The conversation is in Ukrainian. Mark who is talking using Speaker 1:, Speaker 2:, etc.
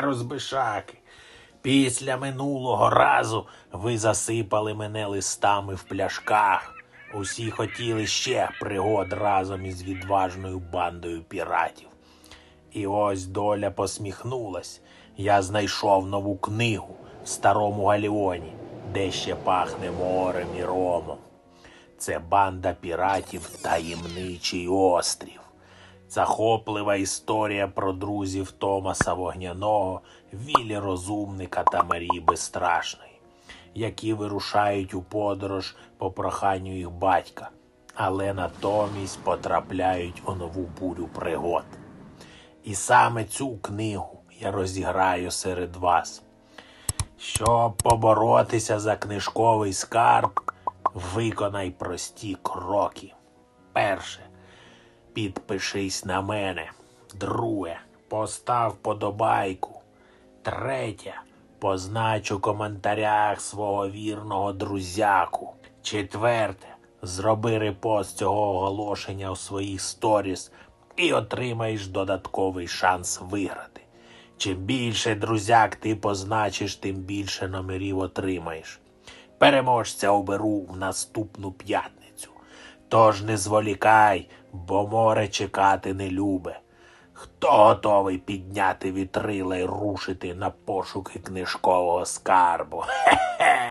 Speaker 1: Розбишаки. Після минулого разу ви засипали мене листами в пляшках. Усі хотіли ще пригод разом із відважною бандою піратів. І ось доля посміхнулась. Я знайшов нову книгу в старому галіоні, де ще пахне морем і ромом. Це банда піратів Таємничий острів. Захоплива історія про друзів Томаса Вогняного, Вілі Розумника та Марії Безстрашної, які вирушають у подорож по проханню їх батька, але натомість потрапляють у нову бурю пригод. І саме цю книгу я розіграю серед вас. Щоб поборотися за книжковий скарб, виконай прості кроки. Перше. Підпишись на мене. Друге. Постав подобайку. Третє. Познач у коментарях свого вірного друзяку. Четверте. Зроби репост цього оголошення у своїх сторіс і отримаєш додатковий шанс виграти. Чим більше друзяк ти позначиш, тим більше номерів отримаєш. Переможця оберу в наступну п'ятницю. Тож не зволікай, бо море чекати не любе. Хто готовий підняти вітрила й рушити на пошуки книжкового скарбу? Хе-хе!